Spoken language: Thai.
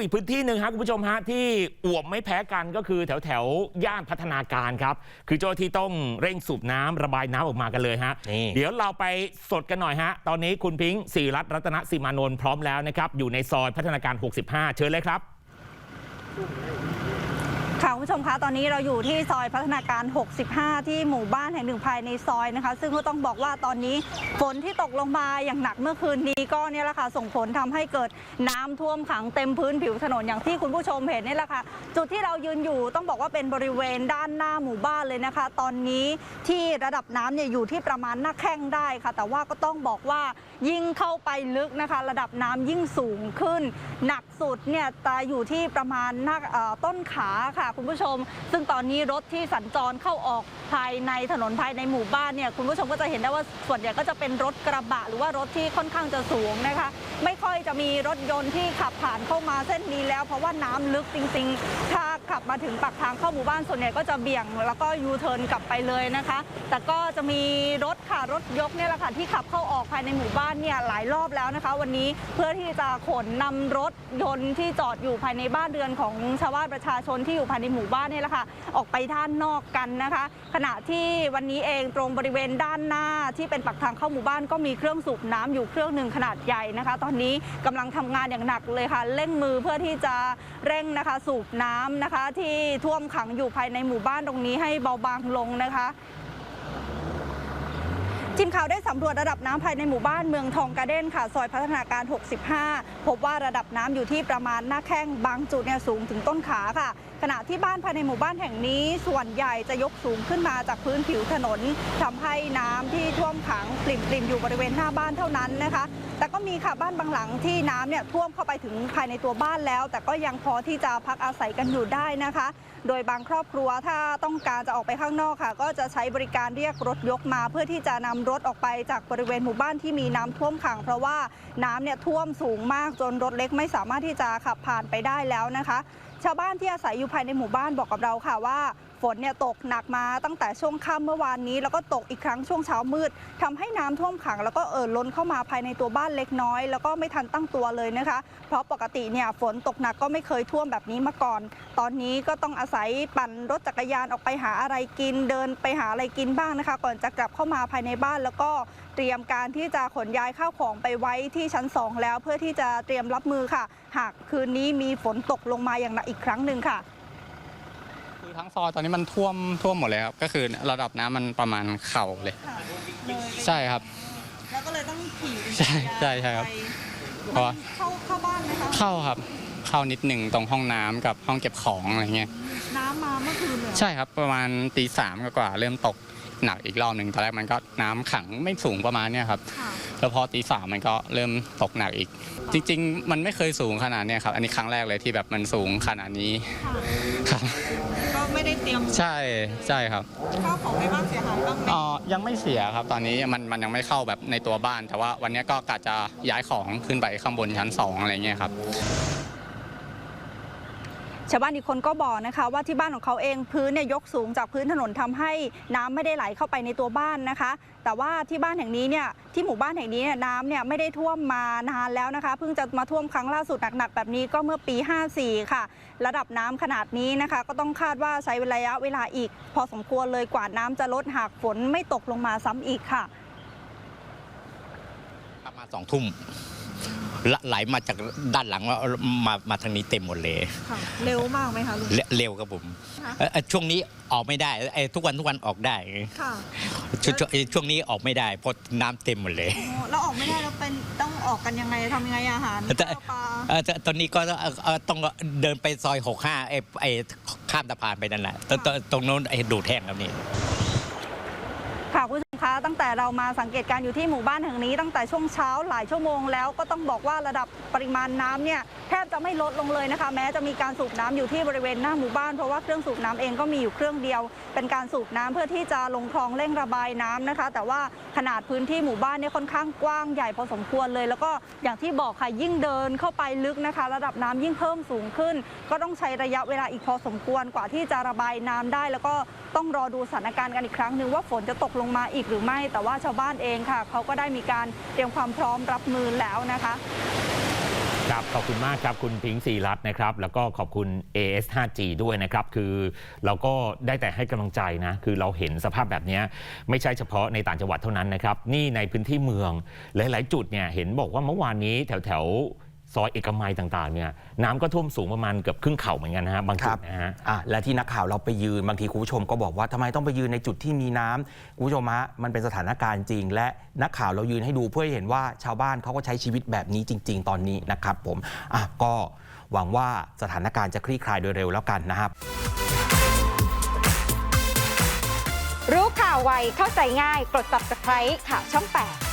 อีกพื้นที่หนึ่งครับคุณผู้ชมฮะที่อ่วมไม่แพ้กันก็คือแถวแถวๆย่านพัฒนาการครับ คือเจ้าหน้าที่ต้องเร่งสูบน้ำระบายน้ำออกมากันเลยฮะนี่เดี๋ยวเราไปสดกันหน่อยฮะ ตอนนี้คุณพิงค์ศิริรัตน์รัตนสิมานนท์พร้อมแล้วนะครับ อยู่ในซอยพัฒนาการ 65 เชิญเลยครับ ค่ะคุณผู้ชมคะตอนนี้เราอยู่ที่ซอยพัฒนาการ 65 ที่หมู่บ้านแห่งหนึ่งภายในซอยนะคะ ซึ่งก็ต้องบอกว่าตอนนี้ฝนที่ตกลงมาอย่างหนักเมื่อคืนนี้ก็เนี่ยแหละค่ะส่งผลทำให้เกิดน้ำท่วมขังเต็มพื้นผิวถนนอย่างที่คุณผู้ชมเห็นนี่แหละค่ะ จุดที่เรายืนอยู่ต้องบอกว่าเป็นบริเวณด้านหน้าหมู่บ้านเลยนะคะ ตอนนี้ที่ระดับน้ำเนี่ยอยู่ที่ประมาณหน้าแข้งได้ค่ะ แต่ว่าก็ต้องบอกว่ายิ่งเข้าไปลึกนะคะ ระดับน้ำยิ่งสูงขึ้น หนักสุดเนี่ยจะอยู่ที่ประมาณหน้าต้นขาค่ะคุณผู้ชม ซึ่งตอนนี้รถที่สัญจรเข้าออกภายในถนนภายในหมู่บ้านเนี่ยคุณผู้ชมก็จะเห็นได้ว่าส่วนใหญ่ก็จะเป็นรถกระบะหรือว่ารถที่ค่อนข้างจะสูงนะคะ ไม่ค่อยจะมีรถยนต์ที่ขับผ่านเข้ามาเส้นนี้แล้ว เพราะว่าน้ำลึกจริง ๆ ถ้าขับมาถึงปากทางเข้าหมู่บ้านส่วนใหญ่ก็จะเบี่ยงแล้วก็ยูเทิร์นกลับไปเลยนะคะ แต่ก็จะมีรถค่ะรถยกเนี่ยแหละค่ะที่ขับเข้าออกภายในหมู่บ้านเนี่ยหลายรอบแล้วนะคะ วันนี้เพื่อที่จะขนนำรถยนต์ที่จอดอยู่ภายในบ้านเรือนของชาวบ้านประชาชนที่อยู่ภายในหมู่บ้านนี่แหละค่ะออกไปด้านนอกกันนะคะ ขณะที่วันนี้เองตรงบริเวณด้านหน้าที่เป็นปากทางเข้าหมู่บ้านก็มีเครื่องสูบน้ำอยู่เครื่องหนึ่งขนาดใหญ่นะคะ ตอนนี้กำลังทำงานอย่างหนักเลยค่ะเร่งมือเพื่อที่จะเร่งนะคะสูบน้ำนะคะ ที่ท่วมขังอยู่ภายในหมู่บ้านตรงนี้ให้เบาบางลงนะคะ ทีมข่าวได้สำรวจระดับน้ำภายในหมู่บ้านเมืองทองการ์เด้นค่ะ ซอยพัฒนาการ 65 พบว่าระดับน้ำอยู่ที่ประมาณหน้าแข้งบางจุดเนี่ยสูงถึงต้นขาค่ะ ขณะที่บ้านภายในหมู่บ้านแห่งนี้ ส่วนใหญ่จะยกสูงขึ้นมาจากพื้นผิวถนนทำให้น้ำที่ท่วมขังปริ่มๆอยู่บริเวณหน้าบ้านเท่านั้นนะคะ แต่ก็มีค่ะบ้านบางหลังที่น้ำเนี่ยท่วมเข้าไปถึงภายในตัวบ้านแล้ว แต่ก็ยังพอที่จะพักอาศัยกันอยู่ได้นะคะ โดยบางครอบครัวถ้าต้องการจะออกไปข้างนอกค่ะ ก็จะใช้บริการเรียกรถยกมา เพื่อที่จะนำรถออกไปจากบริเวณหมู่บ้านที่มีน้ำท่วมขัง เพราะว่าน้ำเนี่ยท่วมสูงมากจนรถเล็กไม่สามารถที่จะขับผ่านไปได้แล้วนะคะชาวบ้านที่อาศัยอยู่ภายในหมู่บ้านบอกกับเราค่ะว่า ฝนเนี่ยตกหนักมาตั้งแต่ช่วงค่ำเมื่อวานนี้ แล้วก็ตกอีกครั้งช่วงเช้ามืดทำให้น้ำท่วมขัง แล้วก็เอ่อล้นเข้ามาภายในตัวบ้านเล็กน้อย แล้วก็ไม่ทันตั้งตัวเลยนะคะ เพราะปกติเนี่ยฝนตกหนักก็ไม่เคยท่วมแบบนี้มาก่อน ตอนนี้ก็ต้องอาศัยปั่นรถจักรยานออกไปหาอะไรกิน เดินไปหาอะไรกินบ้างนะคะ ก่อนจะกลับเข้ามาภายในบ้านแล้วก็ เตรียมการที่จะขนย้ายข้าวของไปไว้ที่ชั้นสองแล้ว เพื่อที่จะเตรียมรับมือค่ะ หากคืนนี้มีฝนตกลงมาอย่างหนักอีกครั้งหนึ่งค่ะคือทั้งซอยตอนนี้มันท่วมท่วมหมดเลยครับ ก็คือระดับน้ำมันประมาณเข่าเลย ใช่ครับ แล้วก็เลยต้องขี่ใช่ใช่ใช่ครับเพราะว่าเข้าเข้าบ้านไหมคะเข้าครับเข้านิดหนึ่งตรงห้องน้ำกับห้องเก็บของอะไรเงี้ย น้ำมาเมื่อคืนเลยใช่ครับประมาณตีสามกว่าๆเริ่มตก หนักอีกรอบหนึ่งตอนแรกมันก็น้ำขังไม่สูงประมาณเนี้ยครับค่ะแล้วพอตีสามมันก็เริ่มตกหนักอีก จริง ๆ มันไม่เคยสูงขนาดเนี้ยครับ อันนี้ครั้งแรกเลยที่แบบมันสูงขนาดนี้ครับก็ไม่ได้เตรียมใช่ใช่ครับข้าวของในบ้านเสียหายบ้างไหมอ๋อยังไม่เสียครับ ตอนนี้มันมันยังไม่เข้าแบบในตัวบ้าน แต่ว่าวันนี้ก็กะจะย้ายของขึ้นไปข้างบนชั้นสองอะไรเงี้ยครับ ชาวบ้านอีกคนก็บอกนะคะว่าที่บ้านของเขาเองพื้นเนี่ยยกสูงจากพื้นถนนทำให้น้ำไม่ได้ไหลเข้าไปในตัวบ้านนะคะ แต่ว่าที่บ้านแห่งนี้เนี่ยที่หมู่บ้านแห่งนี้เนี่ยน้ำเนี่ยไม่ได้ท่วมมานานแล้วนะคะ เพิ่งจะมาท่วมครั้งล่าสุดหนักๆแบบนี้ก็เมื่อปี 54 ค่ะ ระดับน้ำขนาดนี้นะคะ ก็ต้องคาดว่าใช้ระยะเวลาอีก พอสมควรเลยกว่าน้ำจะลดหากฝนไม่ตกลงมาซ้ำอีกค่ะประมาณสองทุ่ม ไหลมาจากด้านหลังว่ามามาทางนี้เต็มหมดเลยเร็วมากไหมคะลุง เรเร็วครับผมค่ะเอ่อเอ่อช่วงนี้ออกไม่ได้เอ่อทุกวันทุกวันออกได้ค่ะช่วงช่วงช่วงนี้ออกไม่ได้เพราะน้ำเต็มหมดเลยแล้วออกไม่ได้แล้วเป็นต้องออกกันยังไงทำยังไงอาหารแต่ ข้าวปลาเอ่อตตอนนี้ก็เอ่อเอ่อต้องเดินไปซอยหกห้าไอ้ไอ้ข้ามสะพานไปนั่นแหละตรงตรงตรงโน้นไอ้ดูดแห้งครับนี่ ค่ะคุณผู้ชมคะ ตั้งแต่เรามาสังเกตการณ์อยู่ที่หมู่บ้านแห่งนี้ ตั้งแต่ช่วงเช้าหลายชั่วโมงแล้วก็ต้องบอกว่าระดับปริมาณน้ำเนี่ยแทบจะไม่ลดลงเลยนะคะ แม้จะมีการสูบน้ำอยู่ที่บริเวณหน้าหมู่บ้านเพราะว่าเครื่องสูบน้ำเองก็มีอยู่เครื่องเดียว เป็นการสูบน้ำเพื่อที่จะลงคลองเร่งระบายน้ำนะคะ แต่ว่าขนาดพื้นที่หมู่บ้านเนี่ยค่อนข้างกว้างใหญ่พอสมควรเลย แล้วก็อย่างที่บอกค่ะยิ่งเดินเข้าไปลึกนะคะ ระดับน้ำยิ่งเพิ่มสูงขึ้น ก็ต้องใช้ระยะเวลาอีกพอสมควรกว่าที่จะระบายน้ำได้ แล้วก็ต้องรอดูสถานการณ์กันอีกครั้งหนึ่งว่าฝนจะตกลงมาอีกหรือไม่แต่ว่าชาวบ้านเองค่ะเขาก็ได้มีการเตรียมความพร้อมรับมือแล้วนะคะครับขอบคุณมากครับ คุณพิงค์ศรีรัตน์นะครับ แล้วก็ขอบคุณ AS 5G ด้วยนะครับ คือเราก็ได้แต่ให้กำลังใจนะ คือเราเห็นสภาพแบบนี้ไม่ใช่เฉพาะในต่างจังหวัดเท่านั้นนะครับ นี่ในพื้นที่เมืองหลาย ๆ จุดเนี่ยเห็นบอกว่าเมื่อวานนี้แถวแถว ซอยเอกมัยต่างๆเนี่ยน้ำก็ท่วมสูงประมาณเกือบครึ่งเข่าเหมือนกันนะฮะบางคจุรัดนะฮะ อะและที่นักข่าวเราไปยืนบางทีคุณผู้ชมก็บอกว่าทำไมต้องไปยืนในจุดที่มีน้ำคุณผู้ชมฮะมันเป็นสถานการณ์จริง และนักข่าวเรายืนให้ดูเพื่อให้เห็นว่าชาวบ้านเขาก็ใช้ชีวิตแบบนี้จริง ๆ ตอนนี้นะครับผมอะก็หวังว่าสถานการณ์จะคลี่คลายโดยเร็วแล้วกันนะครับ รู้ข่าวไวเข้าใจง่าย กด subscribe ข่าวช่อง 8